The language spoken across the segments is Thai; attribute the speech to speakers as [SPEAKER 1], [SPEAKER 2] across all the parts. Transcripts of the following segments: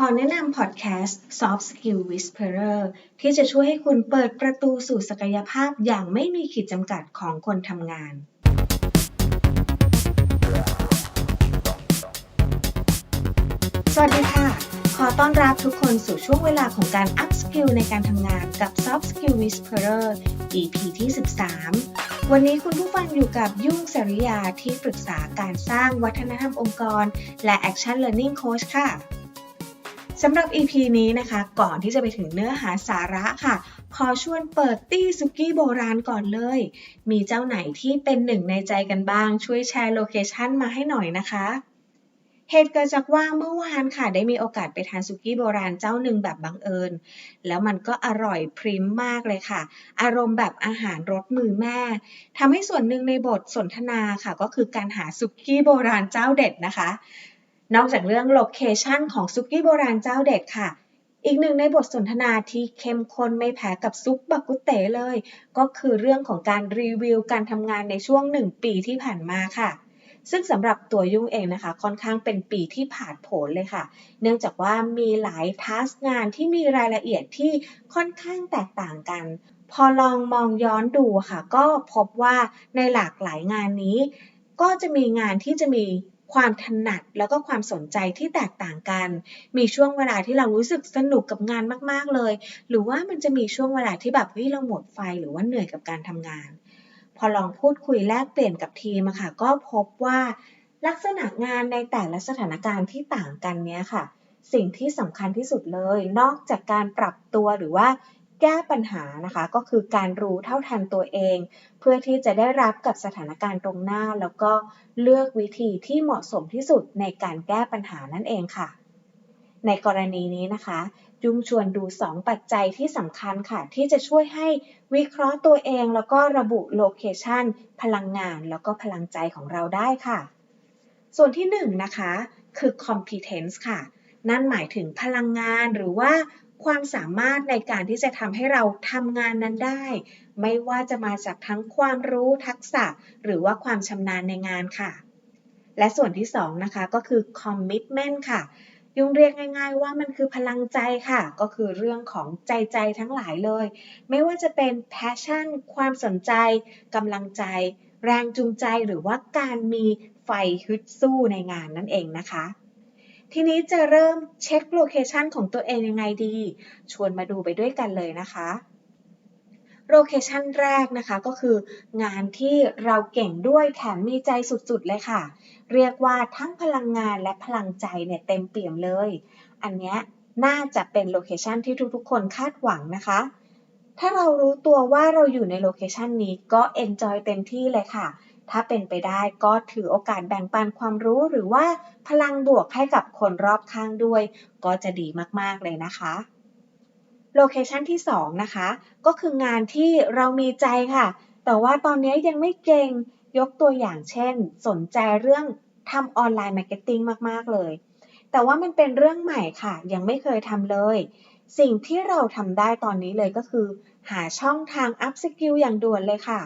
[SPEAKER 1] ขอแนะนำพอดแคสต์ Soft Skill Whisperer ที่จะช่วยให้คุณเปิดประตูสู่ศักยภาพอย่างไม่มีขีดจำกัดของคนทำงาน สวัสดีค่ะ ขอต้อนรับทุกคนสู่ช่วงเวลาของการ Up Skill ในการทำงานกับ Soft Skill Whisperer EP ที่ 13 วันนี้คุณผู้ฟังอยู่กับยุ่งสริยาที่ปรึกษาการสร้างวัฒนธรรมองค์กร และ Action Learning Coach ค่ะ สำหรับ EP นี้นะคะ ก่อนที่จะไปถึงเนื้อหาสาระค่ะ ขอชวนเปิดตี้ซุกี้โบราณก่อนเลย มีเจ้าไหนที่เป็นหนึ่งในใจกันบ้าง ช่วยแชร์โลเคชันมาให้หน่อยนะคะ เหตุเกิดจากว่าเมื่อวานค่ะ ได้มีโอกาสไปทานซุกี้โบราณเจ้าหนึ่งแบบบังเอิญ แล้วมันก็อร่อยพริมมากเลยค่ะ อารมณ์แบบอาหารรสมือแม่ทำให้ส่วนหนึ่งในบทสนทนาค่ะ ก็คือการหาซุกี้โบราณเจ้าเด็ดนะคะ นอกจากเรื่องโลเคชันของซุกี้โบราณเจ้าเด็ดค่ะ อีกหนึ่งในบทสนทนาที่เข้มข้นไม่แพ้กับซุปบักกุเต๋เลย ก็คือเรื่องของการรีวิวการทำงานในช่วงหนึ่งปีที่ผ่านมาค่ะซึ่งสำหรับตัวยุ่งเองนะคะ ค่อนข้างเป็นปีที่ผาดโผนเลยค่ะ เนื่องจากว่ามีหลายทัสงานที่มีรายละเอียดที่ค่อนข้างแตกต่างกัน พอลองมองย้อนดูค่ะ ก็พบว่าในหลากหลายงานนี้ ก็จะมีงานที่จะมี ความถนัดแล้วก็ความสนใจที่แตกต่างกัน มีช่วงเวลาที่เรารู้สึกสนุกกับงานมาก ๆ เลย หรือว่ามันจะมีช่วงเวลาที่แบบเฮ้ยเราหมดไฟหรือว่าเหนื่อยกับการทำงาน พอลองพูดคุยแลกเปลี่ยนกับทีมอะค่ะ ก็พบว่าลักษณะงานในแต่ละสถานการณ์ที่ต่างกันเนี้ยค่ะ สิ่งที่สำคัญที่สุดเลย นอกจากการปรับตัวหรือว่า แก้ปัญหานะคะ ก็คือการรู้เท่าทันตัวเอง เพื่อที่จะได้รับกับสถานการณ์ตรงหน้า แล้วก็เลือกวิธีที่เหมาะสมที่สุดในการแก้ปัญหานั่นเองค่ะ ในกรณีนี้นะคะจุงชวนดู 2 ปัจจัยที่สำคัญค่ะ ที่จะช่วยให้วิเคราะห์ตัวเอง แล้วก็ระบุโลเคชันพลังงาน แล้วก็พลังใจของเราได้ค่ะ ส่วนที่ 1 นะคะ คือ competence ค่ะ นั่นหมายถึงพลังงานหรือว่า ความสามารถในการที่จะทำให้เราทำงานนั้นได้ ไม่ว่าจะมาจากทั้งความรู้ทักษะ หรือว่าความชำนาญในงานค่ะ และส่วนที่2นะคะก็คือ commitment ค่ะยุงเรียกง่าย ๆ ว่ามันคือพลังใจค่ะ ก็คือเรื่องของใจใจทั้งหลายเลย ไม่ว่าจะเป็น passion ความสนใจกำลังใจ แรงจูงใจหรือว่าการมีไฟฮึดสู้ในงานนั่นเองนะคะ ทีนี้จะเริ่มเช็คโลเคชันของตัวเองยังไงดี ชวนมาดูไปด้วยกันเลยนะคะโลเคชันแรกนะคะก็คืองานที่เราเก่งด้วยแถมมีใจสุดๆเลยค่ะ เรียกว่าทั้งพลังงานและพลังใจเนี่ยเต็มเปี่ยมเลย อันนี้น่าจะเป็นโลเคชันที่ทุกๆ คนคาดหวังนะคะ ถ้าเรารู้ตัวว่าเราอยู่ในโลเคชันนี้ก็เอนจอยเต็มที่เลยค่ะ ถ้าเป็นไปได้ก็ถือโอกาสแบ่งปันความรู้หรือว่าพลังบวกให้กับคนรอบข้างด้วย ก็จะดีมากๆเลยนะคะโลเคชันที่2นะคะ ก็คืองานที่เรามีใจค่ะ แต่ว่าตอนนี้ยังไม่เก่งยกตัวอย่างเช่น สนใจเรื่องทำออนไลน์มาร์เก็ตติ้งมาก ๆ เลย แต่ว่ามันเป็นเรื่องใหม่ค่ะ ยังไม่เคยทำเลย สิ่งที่เราทำได้ตอนนี้เลยก็คือ หาช่องทางอัพสกิลอย่างด่วนเลยค่ะ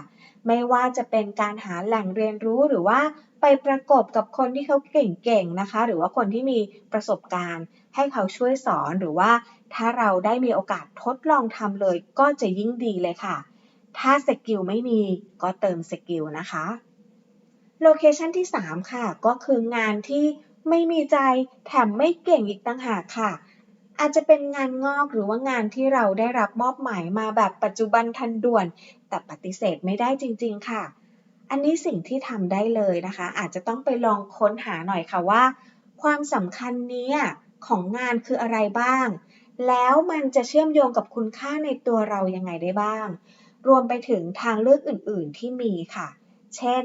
[SPEAKER 1] ไม่ว่าจะเป็นการหาแหล่งเรียนรู้หรือว่าไปประกบกับคนที่เขาเก่งๆนะคะ หรือว่าคนที่มีประสบการณ์ ให้เขาช่วยสอนหรือว่า ถ้าเราได้มีโอกาสทดลองทำเลยก็จะยิ่งดีเลยค่ะ ถ้าสกิลไม่มีก็เติมสกิลนะคะโลเคชันที่ 3 ค่ะ ก็คืองานที่ไม่มีใจแถมไม่เก่งอีกต่างหากค่ะ อาจจะเป็นงานงอกหรือว่างานที่เราได้รับมอบหมายมาแบบปัจจุบันทันด่วน แต่ปฏิเสธไม่ได้จริง ๆ ค่ะ อันนี้สิ่งที่ทำได้เลยนะคะ อาจจะต้องไปลองค้นหาหน่อยค่ะว่า ความสำคัญนี้ของงานคืออะไรบ้าง แล้วมันจะเชื่อมโยงกับคุณค่าในตัวเรายังไงได้บ้าง รวมไปถึงทางเลือกอื่น ๆ ที่มีค่ะ เช่น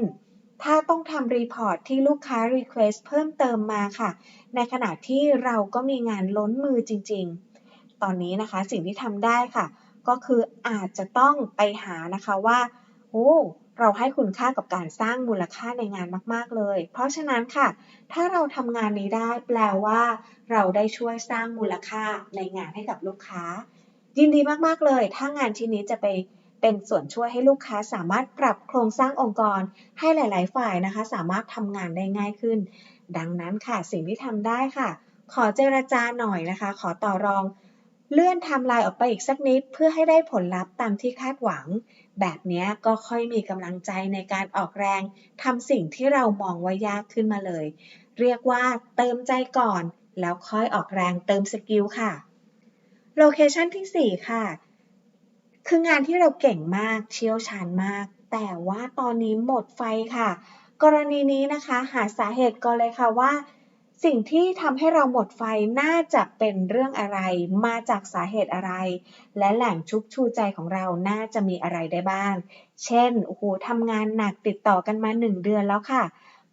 [SPEAKER 1] ถ้าต้องทำรีพอร์ตที่ลูกค้า Request เพิ่มเติมมาค่ะ ในขณะที่เราก็มีงานล้นมือจริง ๆ ตอนนี้นะคะสิ่งที่ทำได้ค่ะ ก็คืออาจจะต้องไปหานะคะว่าโอ้เราให้คุณค่ากับการสร้างมูลค่าในงานมาก ๆ เลย เพราะฉะนั้นค่ะ ถ้าเราทำงานนี้ได้แปลว่า เราได้ช่วยสร้างมูลค่าในงานให้กับลูกค้า ยินดีมาก ๆ เลย ถ้างานชิ้นนี้จะไป เป็นส่วนช่วยให้ลูกค้าสามารถปรับโครงสร้างองค์กร ให้หลาย ๆ ฝ่ายนะคะ สามารถทำงานได้ง่ายขึ้น ดังนั้นค่ะสิ่งที่ทำได้ค่ะ ขอเจรจาหน่อยนะคะ ขอต่อรอง เลื่อนทม์ไลน์ออกไปอีกสักนิด เพื่อให้ได้ผลลัพธ์ตามที่คาดหวัง แบบนี้ก็ค่อยมีกำลังใจในการออกแรงทำสิ่งที่เรามองว่ายากขึ้นมาเลย เรียกว่าเติมใจก่อน แล้วค่อยออกแรงเติมสกิลค่ะโลเคชันที่ 4 ค่ะ คืองานที่เราเก่งมากเชี่ยวชาญมาก แต่ว่าตอนนี้หมดไฟค่ะ กรณีนี้นะคะหาสาเหตุก่อนเลยค่ะว่า สิ่งที่ทำให้เราหมดไฟน่าจะเป็นเรื่องอะไร มาจากสาเหตุอะไร และแหล่งชุบชูใจของเราน่าจะมีอะไรได้บ้าง เช่นโอ้โหทำงานหนักติดต่อกันมา 1 เดือนแล้วค่ะ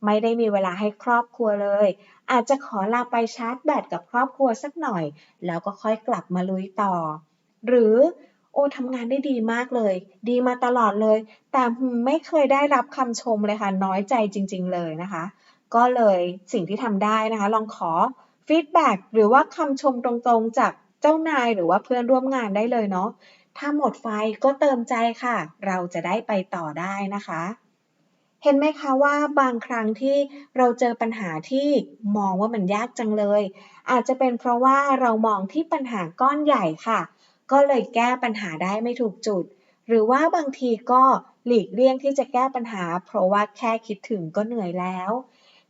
[SPEAKER 1] ไม่ได้มีเวลาให้ครอบครัวเลย อาจจะขอลาไปชาร์จแบตกับครอบครัวสักหน่อย แล้วก็ค่อยกลับมาลุยต่อ หรือ โอ้ทำงานได้ดีมากเลย ดีมาตลอดเลย แต่หืมไม่เคยได้รับคำชมเลยค่ะ น้อยใจจริง ๆ เลยนะคะ ก็เลยสิ่งที่ทำได้นะคะ ลองขอฟีดแบ็กหรือว่าคำชมตรงๆ จากเจ้านายหรือว่าเพื่อนร่วมงานได้เลยเนาะ ถ้าหมดไฟก็เติมใจค่ะ เราจะได้ไปต่อได้นะคะ เห็นไหมคะว่าบางครั้งที่เราเจอปัญหาที่มองว่ามันยากจังเลย อาจจะเป็นเพราะว่าเรามองที่ปัญหาก้อนใหญ่ค่ะ ก็เลยแก้ปัญหาได้ไม่ถูกจุด หรือว่าบางทีก็หลีกเลี่ยงที่จะแก้ปัญหา เพราะว่าแค่คิดถึงก็เหนื่อยแล้ว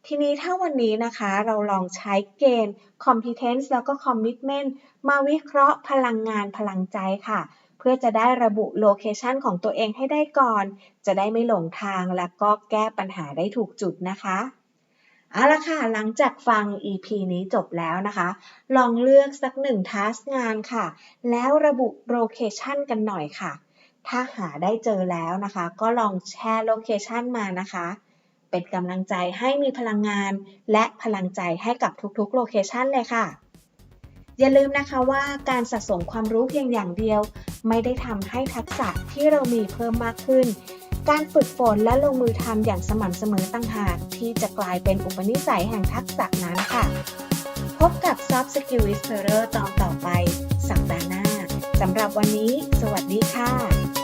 [SPEAKER 1] ทีนี้ถ้าวันนี้นะคะเราลองใช้เกณฑ์ competence แล้วก็ commitment มาวิเคราะห์พลังงานพลังใจค่ะ เพื่อจะได้ระบุโลเคชันของตัวเองให้ได้ก่อน จะได้ไม่หลงทางแล้วก็แก้ปัญหาได้ถูกจุดนะคะ เอาละค่ะ หลังจากฟัง EP นี้จบแล้วนะคะ ลองเลือกสักหนึ่งทัสงานค่ะ แล้วระบุโลเคชันกันหน่อยค่ะ ถ้าหาได้เจอแล้วนะคะ ก็ลองแชร์โลเคชันมานะคะ เป็นกำลังใจให้มีพลังงาน และพลังใจให้กับทุกๆโลเคชันเลยค่ะ อย่าลืมนะคะว่าการสะสมความรู้เพียงอย่างเดียว ไม่ได้ทำให้ทักษะที่เรามีเพิ่มมากขึ้น การฝึกฝนและลงมือทำอย่างสม่ำเสมอต่างหากที่จะกลายเป็นอุปนิสัยแห่งทักษะนั้นค่ะ พบกับ Soft Skill Whisperer ตอนต่อไป สัปดาห์หน้าสำหรับวันนี้ สวัสดีค่ะ